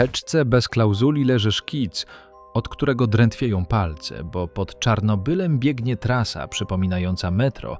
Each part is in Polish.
teczce bez klauzuli leży szkic, od którego drętwieją palce, bo pod Czarnobylem biegnie trasa przypominająca metro,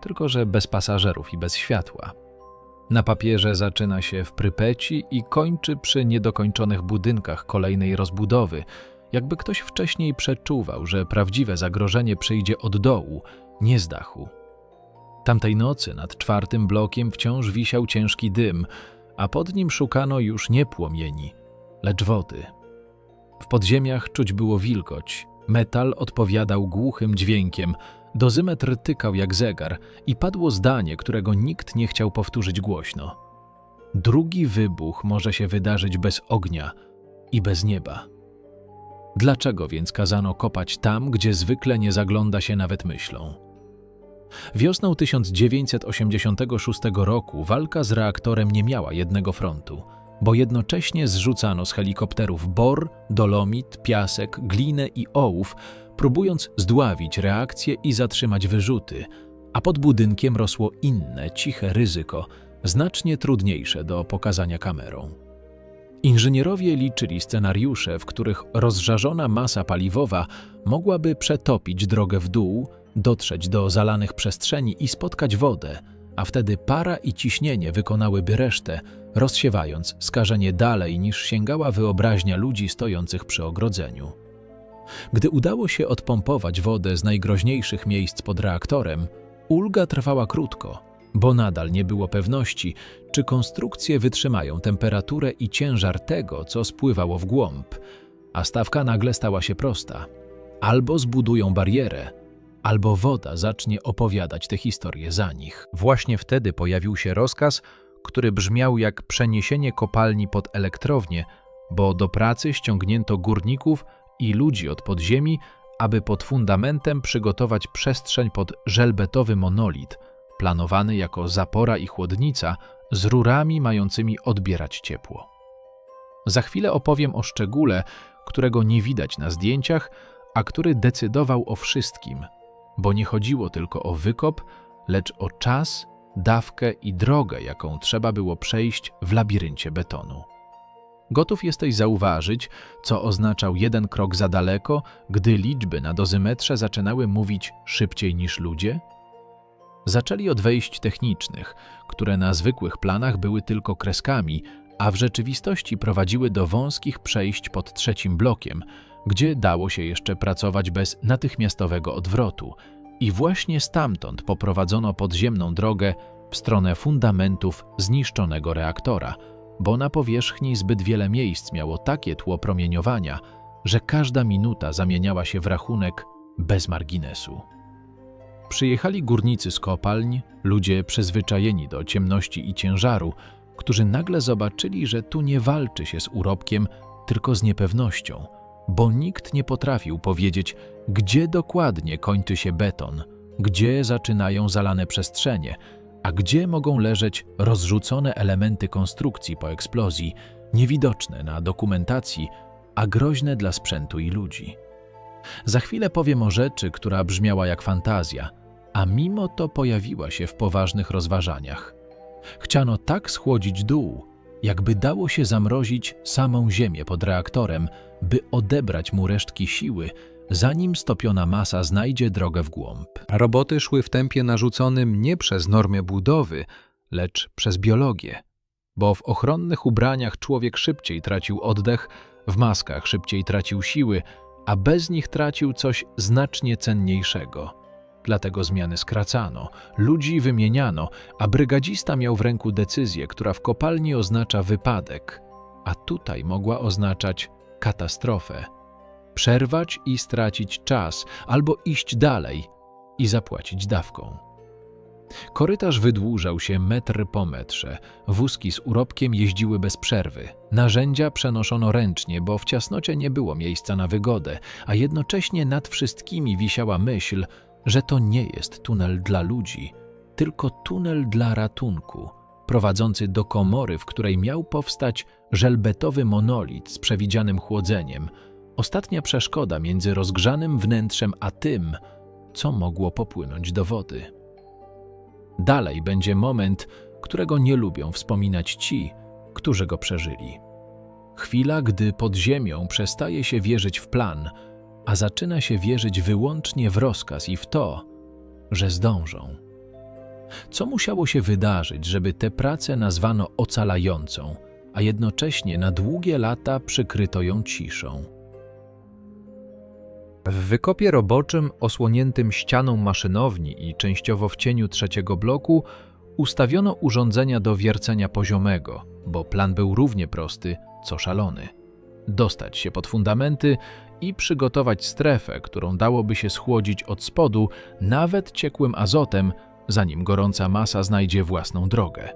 tylko że bez pasażerów i bez światła. Na papierze zaczyna się w Prypeci i kończy przy niedokończonych budynkach kolejnej rozbudowy, jakby ktoś wcześniej przeczuwał, że prawdziwe zagrożenie przyjdzie od dołu, nie z dachu. Tamtej nocy nad czwartym blokiem wciąż wisiał ciężki dym, a pod nim szukano już nie płomieni, lecz wody. W podziemiach czuć było wilgoć, metal odpowiadał głuchym dźwiękiem, dozymetr tykał jak zegar i padło zdanie, którego nikt nie chciał powtórzyć głośno. Drugi wybuch może się wydarzyć bez ognia i bez nieba. Dlaczego więc kazano kopać tam, gdzie zwykle nie zagląda się nawet myślą? Wiosną 1986 roku walka z reaktorem nie miała jednego frontu, bo jednocześnie zrzucano z helikopterów bor, dolomit, piasek, glinę i ołów, próbując zdławić reakcję i zatrzymać wyrzuty, a pod budynkiem rosło inne, ciche ryzyko, znacznie trudniejsze do pokazania kamerą. Inżynierowie liczyli scenariusze, w których rozżarzona masa paliwowa mogłaby przetopić drogę w dół, dotrzeć do zalanych przestrzeni i spotkać wodę, a wtedy para i ciśnienie wykonałyby resztę, rozsiewając skażenie dalej niż sięgała wyobraźnia ludzi stojących przy ogrodzeniu. Gdy udało się odpompować wodę z najgroźniejszych miejsc pod reaktorem, ulga trwała krótko, bo nadal nie było pewności, czy konstrukcje wytrzymają temperaturę i ciężar tego, co spływało w głąb, a stawka nagle stała się prosta. Albo zbudują barierę, albo woda zacznie opowiadać tę historię za nich. Właśnie wtedy pojawił się rozkaz, który brzmiał jak przeniesienie kopalni pod elektrownię, bo do pracy ściągnięto górników i ludzi od podziemi, aby pod fundamentem przygotować przestrzeń pod żelbetowy monolit, planowany jako zapora i chłodnica z rurami mającymi odbierać ciepło. Za chwilę opowiem o szczególe, którego nie widać na zdjęciach, a który decydował o wszystkim, bo nie chodziło tylko o wykop, lecz o czas, dawkę i drogę, jaką trzeba było przejść w labiryncie betonu. Gotów jesteś zauważyć, co oznaczał jeden krok za daleko, gdy liczby na dozymetrze zaczynały mówić szybciej niż ludzie? Zaczęli od wejść technicznych, które na zwykłych planach były tylko kreskami, a w rzeczywistości prowadziły do wąskich przejść pod trzecim blokiem, gdzie dało się jeszcze pracować bez natychmiastowego odwrotu. I właśnie stamtąd poprowadzono podziemną drogę w stronę fundamentów zniszczonego reaktora, bo na powierzchni zbyt wiele miejsc miało takie tło promieniowania, że każda minuta zamieniała się w rachunek bez marginesu. Przyjechali górnicy z kopalń, ludzie przyzwyczajeni do ciemności i ciężaru, którzy nagle zobaczyli, że tu nie walczy się z urobkiem, tylko z niepewnością, bo nikt nie potrafił powiedzieć, gdzie dokładnie kończy się beton, gdzie zaczynają zalane przestrzenie, a gdzie mogą leżeć rozrzucone elementy konstrukcji po eksplozji, niewidoczne na dokumentacji, a groźne dla sprzętu i ludzi. Za chwilę powiem o rzeczy, która brzmiała jak fantazja, a mimo to pojawiła się w poważnych rozważaniach. Chciano tak schłodzić dół, jakby dało się zamrozić samą ziemię pod reaktorem, by odebrać mu resztki siły, zanim stopiona masa znajdzie drogę w głąb. Roboty szły w tempie narzuconym nie przez normy budowy, lecz przez biologię. Bo w ochronnych ubraniach człowiek szybciej tracił oddech, w maskach szybciej tracił siły, a bez nich tracił coś znacznie cenniejszego. Dlatego zmiany skracano, ludzi wymieniano, a brygadzista miał w ręku decyzję, która w kopalni oznacza wypadek, a tutaj mogła oznaczać katastrofę. Przerwać i stracić czas, albo iść dalej i zapłacić dawką. Korytarz wydłużał się metr po metrze, wózki z urobkiem jeździły bez przerwy, narzędzia przenoszono ręcznie, bo w ciasnocie nie było miejsca na wygodę, a jednocześnie nad wszystkimi wisiała myśl, że to nie jest tunel dla ludzi, tylko tunel dla ratunku, prowadzący do komory, w której miał powstać żelbetowy monolit z przewidzianym chłodzeniem, ostatnia przeszkoda między rozgrzanym wnętrzem a tym, co mogło popłynąć do wody. Dalej będzie moment, którego nie lubią wspominać ci, którzy go przeżyli. Chwila, gdy pod ziemią przestaje się wierzyć w plan, a zaczyna się wierzyć wyłącznie w rozkaz i w to, że zdążą. Co musiało się wydarzyć, żeby tę pracę nazwano ocalającą, a jednocześnie na długie lata przykryto ją ciszą? W wykopie roboczym osłoniętym ścianą maszynowni i częściowo w cieniu trzeciego bloku ustawiono urządzenia do wiercenia poziomego, bo plan był równie prosty, co szalony. Dostać się pod fundamenty i przygotować strefę, którą dałoby się schłodzić od spodu nawet ciekłym azotem, zanim gorąca masa znajdzie własną drogę.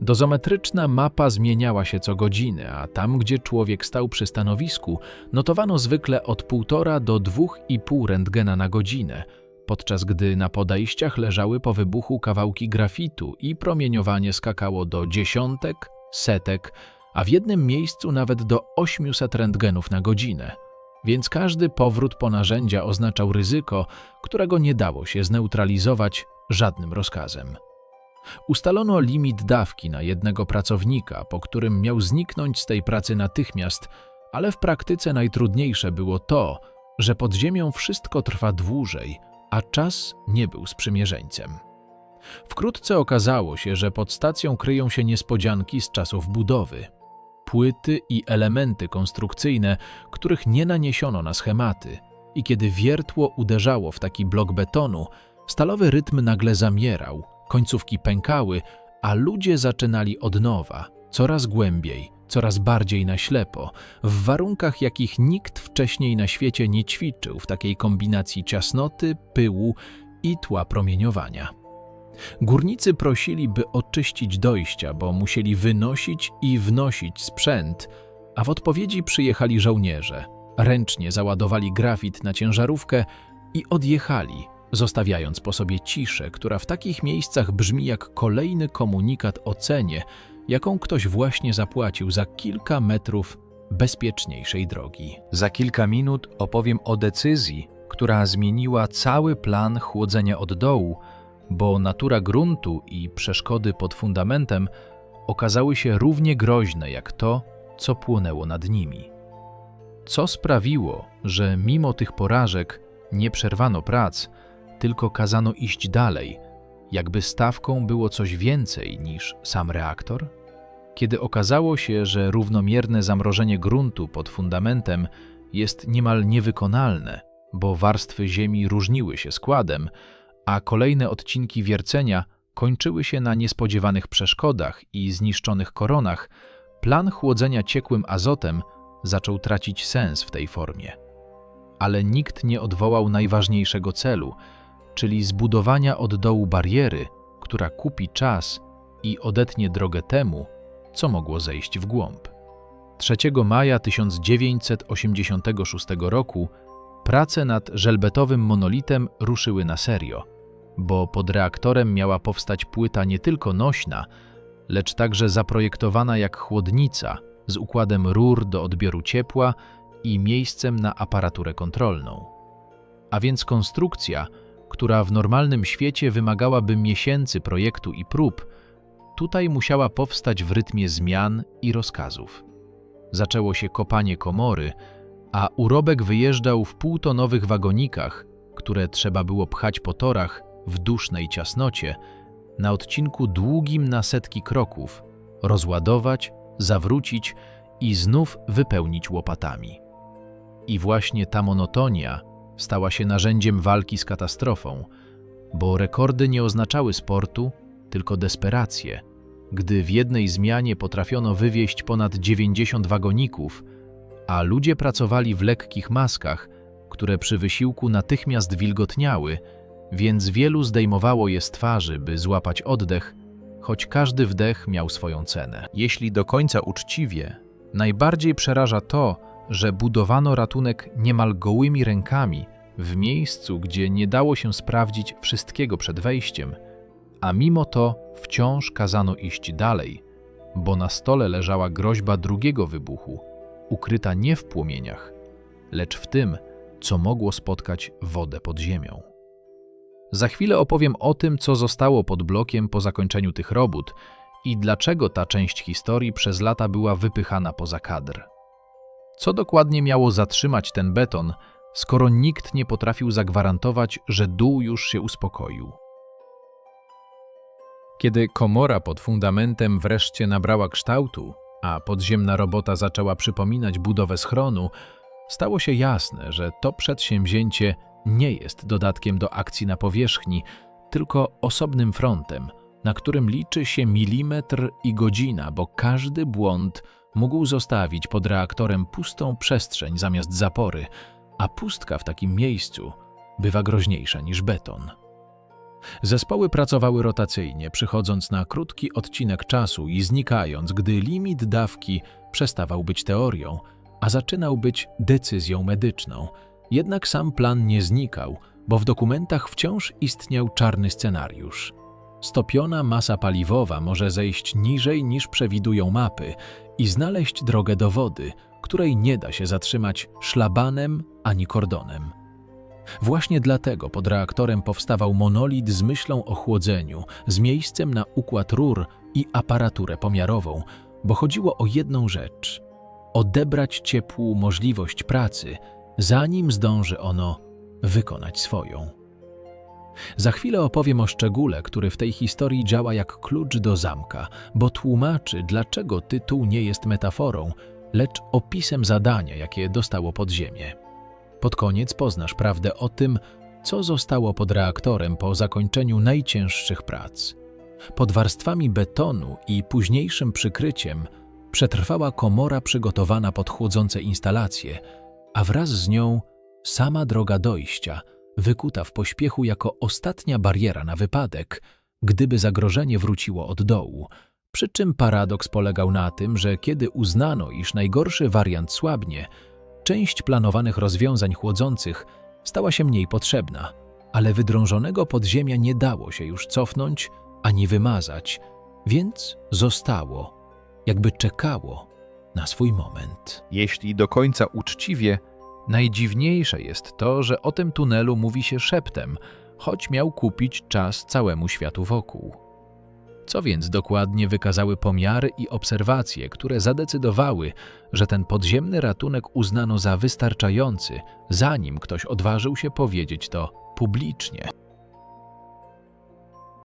Dozometryczna mapa zmieniała się co godzinę, a tam, gdzie człowiek stał przy stanowisku, notowano zwykle od 1,5 do 2,5 rentgena na godzinę, podczas gdy na podejściach leżały po wybuchu kawałki grafitu i promieniowanie skakało do dziesiątek, setek, a w jednym miejscu nawet do 800 rentgenów na godzinę. Więc każdy powrót po narzędzia oznaczał ryzyko, którego nie dało się zneutralizować żadnym rozkazem. Ustalono limit dawki na jednego pracownika, po którym miał zniknąć z tej pracy natychmiast, ale w praktyce najtrudniejsze było to, że pod ziemią wszystko trwa dłużej, a czas nie był sprzymierzeńcem. Wkrótce okazało się, że pod stacją kryją się niespodzianki z czasów budowy. Płyty i elementy konstrukcyjne, których nie naniesiono na schematy, i kiedy wiertło uderzało w taki blok betonu, stalowy rytm nagle zamierał, końcówki pękały, a ludzie zaczynali od nowa, coraz głębiej, coraz bardziej na ślepo, w warunkach, jakich nikt wcześniej na świecie nie ćwiczył w takiej kombinacji ciasnoty, pyłu i tła promieniowania. Górnicy prosili, by oczyścić dojścia, bo musieli wynosić i wnosić sprzęt, a w odpowiedzi przyjechali żołnierze. Ręcznie załadowali grafit na ciężarówkę i odjechali, zostawiając po sobie ciszę, która w takich miejscach brzmi jak kolejny komunikat o cenie, jaką ktoś właśnie zapłacił za kilka metrów bezpieczniejszej drogi. Za kilka minut opowiem o decyzji, która zmieniła cały plan chłodzenia od dołu, bo natura gruntu i przeszkody pod fundamentem okazały się równie groźne jak to, co płonęło nad nimi. Co sprawiło, że mimo tych porażek nie przerwano prac, tylko kazano iść dalej, jakby stawką było coś więcej niż sam reaktor? Kiedy okazało się, że równomierne zamrożenie gruntu pod fundamentem jest niemal niewykonalne, bo warstwy ziemi różniły się składem, a kolejne odcinki wiercenia kończyły się na niespodziewanych przeszkodach i zniszczonych koronach, plan chłodzenia ciekłym azotem zaczął tracić sens w tej formie. Ale nikt nie odwołał najważniejszego celu, czyli zbudowania od dołu bariery, która kupi czas i odetnie drogę temu, co mogło zejść w głąb. 3 maja 1986 roku prace nad żelbetowym monolitem ruszyły na serio, bo pod reaktorem miała powstać płyta nie tylko nośna, lecz także zaprojektowana jak chłodnica z układem rur do odbioru ciepła i miejscem na aparaturę kontrolną. A więc konstrukcja, która w normalnym świecie wymagałaby miesięcy projektu i prób, tutaj musiała powstać w rytmie zmian i rozkazów. Zaczęło się kopanie komory, a urobek wyjeżdżał w półtonowych wagonikach, które trzeba było pchać po torach w dusznej ciasnocie, na odcinku długim na setki kroków, rozładować, zawrócić i znów wypełnić łopatami. I właśnie ta monotonia stała się narzędziem walki z katastrofą, bo rekordy nie oznaczały sportu, tylko desperację. Gdy w jednej zmianie potrafiono wywieźć ponad 90 wagoników, a ludzie pracowali w lekkich maskach, które przy wysiłku natychmiast wilgotniały, więc wielu zdejmowało je z twarzy, by złapać oddech, choć każdy wdech miał swoją cenę. Jeśli do końca uczciwie, najbardziej przeraża to, że budowano ratunek niemal gołymi rękami w miejscu, gdzie nie dało się sprawdzić wszystkiego przed wejściem, a mimo to wciąż kazano iść dalej, bo na stole leżała groźba drugiego wybuchu, ukryta nie w płomieniach, lecz w tym, co mogło spotkać wodę pod ziemią. Za chwilę opowiem o tym, co zostało pod blokiem po zakończeniu tych robót i dlaczego ta część historii przez lata była wypychana poza kadr. Co dokładnie miało zatrzymać ten beton, skoro nikt nie potrafił zagwarantować, że dół już się uspokoił? Kiedy komora pod fundamentem wreszcie nabrała kształtu, a podziemna robota zaczęła przypominać budowę schronu, stało się jasne, że to przedsięwzięcie nie jest dodatkiem do akcji na powierzchni, tylko osobnym frontem, na którym liczy się milimetr i godzina, bo każdy błąd mógł zostawić pod reaktorem pustą przestrzeń zamiast zapory, a pustka w takim miejscu bywa groźniejsza niż beton. Zespoły pracowały rotacyjnie, przychodząc na krótki odcinek czasu i znikając, gdy limit dawki przestawał być teorią, a zaczynał być decyzją medyczną. Jednak sam plan nie znikał, bo w dokumentach wciąż istniał czarny scenariusz. Stopiona masa paliwowa może zejść niżej niż przewidują mapy i znaleźć drogę do wody, której nie da się zatrzymać szlabanem ani kordonem. Właśnie dlatego pod reaktorem powstawał monolit z myślą o chłodzeniu, z miejscem na układ rur i aparaturę pomiarową, bo chodziło o jedną rzecz odebrać ciepłu możliwość pracy, zanim zdąży ono wykonać swoją. Za chwilę opowiem o szczególe, który w tej historii działa jak klucz do zamka, bo tłumaczy, dlaczego tytuł nie jest metaforą, lecz opisem zadania, jakie dostało podziemie. Pod koniec poznasz prawdę o tym, co zostało pod reaktorem po zakończeniu najcięższych prac. Pod warstwami betonu i późniejszym przykryciem przetrwała komora przygotowana pod chłodzące instalacje, a wraz z nią sama droga dojścia, wykuta w pośpiechu jako ostatnia bariera na wypadek, gdyby zagrożenie wróciło od dołu. Przy czym paradoks polegał na tym, że kiedy uznano, iż najgorszy wariant słabnie, część planowanych rozwiązań chłodzących stała się mniej potrzebna, ale wydrążonego podziemia nie dało się już cofnąć ani wymazać, więc zostało, jakby czekało na swój moment. Jeśli do końca uczciwie, Najdziwniejsze jest to, że o tym tunelu mówi się szeptem, choć miał kupić czas całemu światu wokół. Co więc dokładnie wykazały pomiary i obserwacje, które zadecydowały, że ten podziemny ratunek uznano za wystarczający, zanim ktoś odważył się powiedzieć to publicznie?